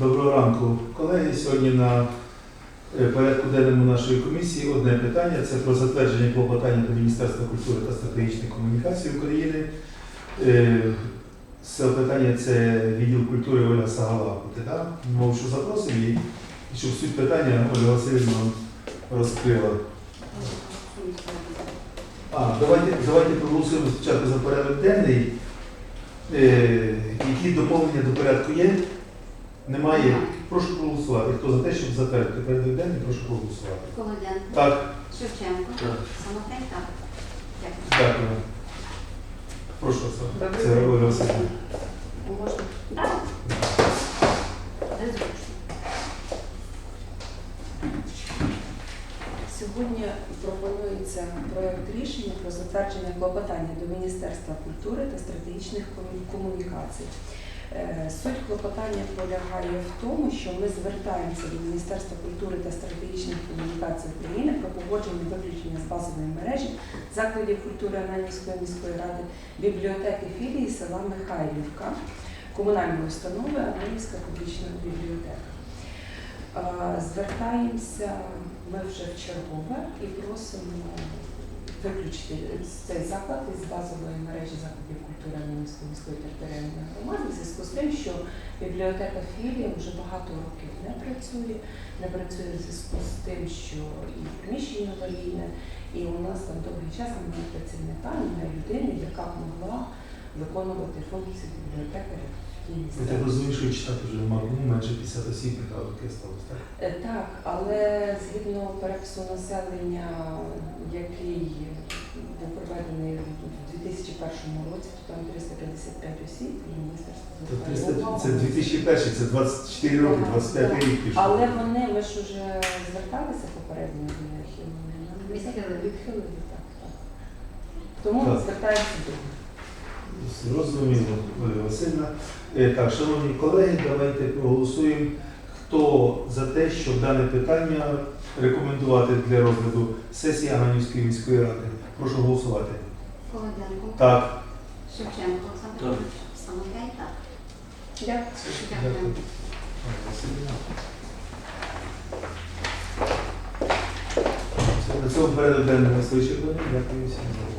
Доброго ранку, колеги. Сьогодні на е, порядку денному нашої комісії одне питання це про затвердження клопотання до Міністерства культури та стратегічних комунікацій України. Е, Це питання це відділ культури Оля Сагала. Мов, що запросимо її, і щоб суть питання Оля Васильівна розкрила. А, давайте, давайте проголосуємо спочатку за порядок денний. Е, які доповнення до порядку є? Немає. Прошу проголосувати. Хто за те, щоб затвердити порядок денний, прошу проголосувати. Колоденко. Так, Шевченко. Так. Самотень так. Дякую. дякую. Прошу. Добрий Це. Оля Васильівна. Можна? Так. Незручно. Сьогодні пропонується проект рішення про затвердження клопотання до Міністерства культури та стратегічних комунікацій. Е, Суть клопотання полягає в тому, що ми звертаємося до Міністерства культури та стратегічних комунікацій України про погодження виключення з базової мережі закладів культури Ананівської міської ради, бібліотеки філії села Михайлівка, комунальної установи Ананівська публічна бібліотека. Е, Звертаємося ми вже в чергове і просимо виключити цей заклад із базової мережі закладів культури Анонівської міської територіальної громади з тим, що бібліотека філія вже багато років не працює, не працює в зв'язку з тим, що і приміщення аварійне, і у нас там довгий час немає працівника, немає людини, яка б могла виконувати функції бібліотекаря Я так розумію, що читати вже ну, менше 50 осіб, яка таке сталося. Так? Е, Так, але згідно перепису населення, який проведений у 2001 році, то там 355 осіб, і міністерство То звертає 300 увагу. Це 2001, це 24 роки, 25 рік пішов. Але вони, ми ж уже зверталися попередньо до них, і вони Відхилили. відхилили. Так, так. Тому Так. звертаємося до них. Зрозуміло, Оля Васильівна. Е, Так, шановні колеги, давайте проголосуємо. Хто за те, щоб дане питання рекомендувати для розгляду сесії Ананівської міської ради? Прошу голосувати. Колоденко. Так. Шевченко. Олександр Так. Петрович. Самотень так. Дякую. Дякую. Василівна. Все, На цьому порядок денний у нас вичерпаний. Дякую всім